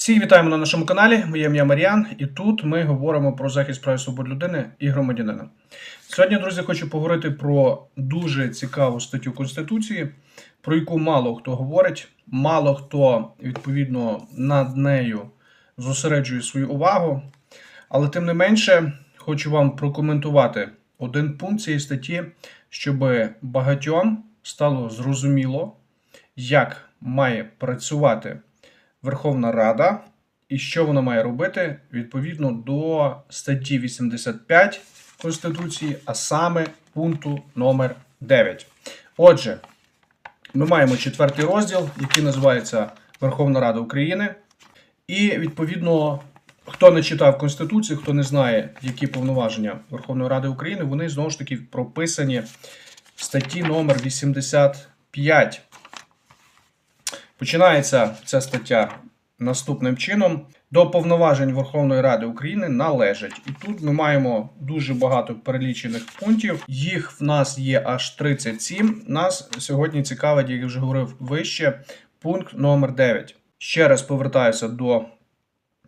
Всіх вітаємо на нашому каналі. Моє ім'я Маріан, і тут ми говоримо про захист прав і свобод людини і громадянина. Сьогодні, друзі, хочу поговорити про дуже цікаву статтю Конституції, про яку мало хто говорить, мало хто відповідно над нею зосереджує свою увагу. Але тим не менше, хочу вам прокоментувати один пункт цієї статті, щоб багатьом стало зрозуміло, як має працювати Верховна Рада і що вона має робити відповідно до статті 85 Конституції, а саме пункту номер 9. Отже, ми маємо четвертий розділ, який називається Верховна Рада України. І відповідно, хто не читав Конституцію, хто не знає, які повноваження Верховної Ради України, вони знову ж таки прописані в статті номер 85. Починається ця стаття наступним чином. До повноважень Верховної Ради України належать. І тут ми маємо дуже багато перелічених пунктів. Їх в нас є аж 37. Нас сьогодні цікавить, як я вже говорив вище, пункт номер 9. Ще раз повертаюся до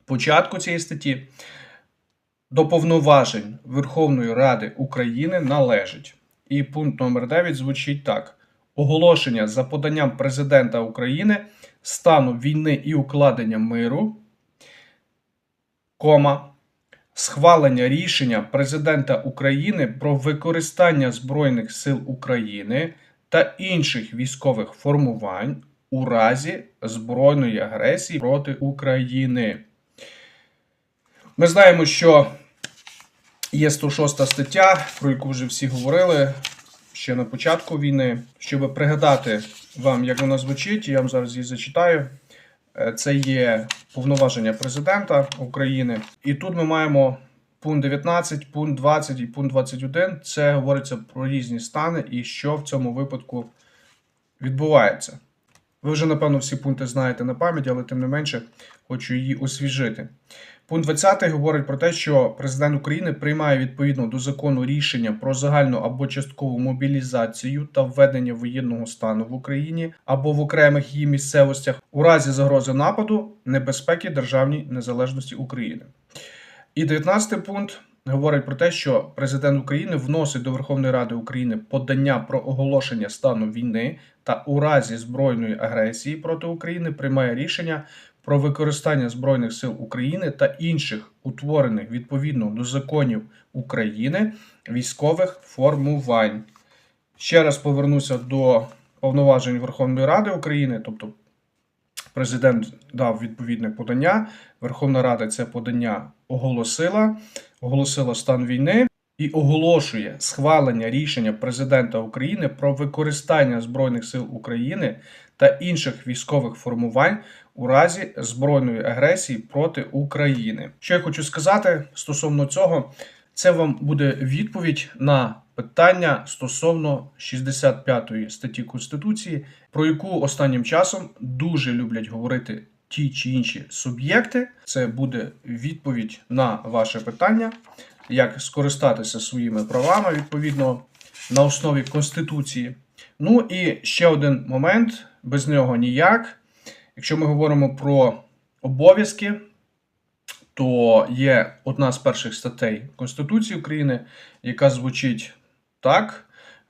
початку цієї статті. До повноважень Верховної Ради України належить. І пункт номер 9 звучить так: оголошення за поданням президента України стану війни і укладення миру, кома, схвалення рішення президента України про використання Збройних сил України та інших військових формувань у разі збройної агресії проти України. Ми знаємо, що є 106 стаття, про яку вже всі говорили ще на початку війни. Щоб пригадати вам, як вона звучить, я вам зараз її зачитаю. Е, Це є повноваження президента України. І тут ми маємо пункт 19, пункт 20 і пункт 21. Це говориться про різні стани і що в цьому випадку відбувається. Ви вже, напевно, всі пункти знаєте на пам'ять, але тим не менше хочу її освіжити. Пункт 20 говорить про те, що президент України приймає відповідно до закону рішення про загальну або часткову мобілізацію та введення воєнного стану в Україні або в окремих її місцевостях у разі загрози нападу, небезпеки державній незалежності України. І 19 пункт говорить про те, що президент України вносить до Верховної Ради України подання про оголошення стану війни та у разі збройної агресії проти України приймає рішення про використання Збройних сил України та інших утворених відповідно до законів України військових формувань. Ще раз повернуся до повноважень Верховної Ради України, тобто президент дав відповідне подання. Верховна Рада це подання оголосила, оголосила стан війни і оголошує схвалення рішення президента України про використання Збройних сил України та інших військових формувань у разі збройної агресії проти України. Що я хочу сказати стосовно цього, це вам буде відповідь на питання стосовно 65 статті Конституції, про яку останнім часом дуже люблять говорити ті чи інші суб'єкти. Це буде відповідь на ваше питання, як скористатися своїми правами відповідно на основі Конституції. Ну і ще один момент, без нього ніяк. Якщо ми говоримо про обов'язки, то є одна з перших статей Конституції України, яка звучить так: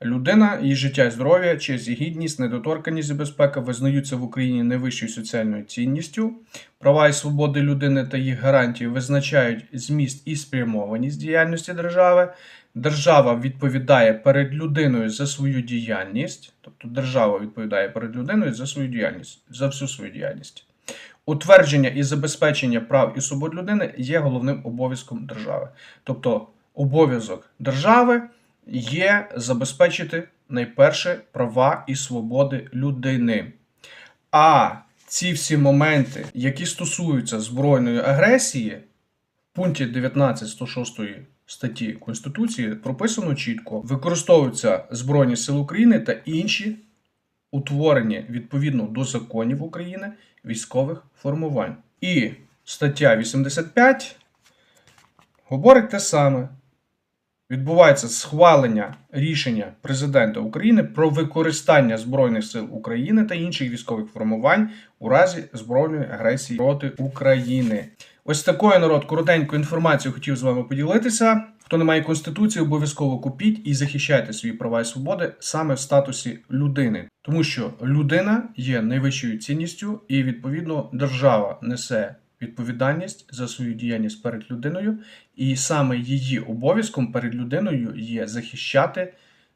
людина, її життя і здоров'я, честь і гідність, недоторканність і безпека визнаються в Україні найвищою соціальною цінністю. Права і свободи людини та їх гарантії визначають зміст і спрямованість діяльності держави. Держава відповідає перед людиною за свою діяльність, тобто держава відповідає перед людиною за свою діяльність, за всю свою діяльність. Утвердження і забезпечення прав і свобод людини є головним обов'язком держави. Тобто, обов'язок держави є забезпечити найперше права і свободи людини. А ці всі моменти, які стосуються збройної агресії, в пункті 19 106 статті Конституції прописано чітко: використовуються Збройні Сили України та інші утворені відповідно до законів України військових формувань. І стаття 85 говорить те саме. відбувається схвалення рішення президента України про використання збройних сил України та інших військових формувань у разі збройної агресії проти України. Ось такою народ коротенькою інформацією хотів з вами поділитися. Хто не має конституції, обов'язково купіть і захищайте свої права і свободи саме в статусі людини, тому що людина є найвищою цінністю, і відповідно держава несе відповідальність за свою діяльність перед людиною, і саме її обов'язком перед людиною є захищати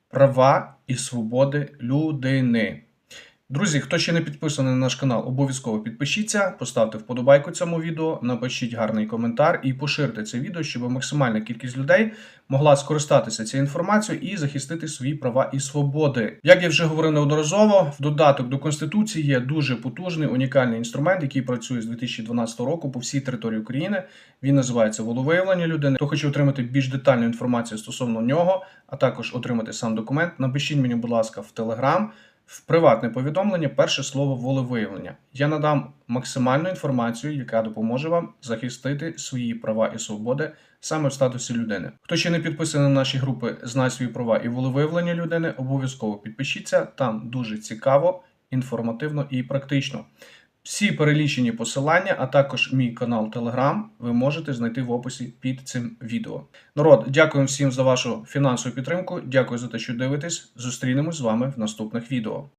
права і свободи людини. Друзі, хто ще не підписаний на наш канал, обов'язково підпишіться, поставте вподобайку цьому відео, напишіть гарний коментар і поширте це відео, щоб максимальна кількість людей могла скористатися цією інформацією і захистити свої права і свободи. Як я вже говорив неодноразово, в додаток до конституції є дуже потужний унікальний інструмент, який працює з 2012 року по всій території України. Він називається волевиявлення людини. Хто хоче отримати більш детальну інформацію стосовно нього, а також отримати сам документ, напишіть мені, будь ласка, в Телеграм. В приватне повідомлення перше слово волевиявлення. Я надам максимальну інформацію, яка допоможе вам захистити свої права і свободи саме в статусі людини. Хто ще не підписаний на наші групи Знай свої права і волевиявлення людини, обов'язково підпишіться. Там дуже цікаво, інформативно і практично. Всі перелічені посилання, а також мій канал Telegram, ви можете знайти в описі під цим відео. Народ, дякую всім за вашу фінансову підтримку. Дякую за те, що дивитесь. Зустрінемось з вами в наступних відео.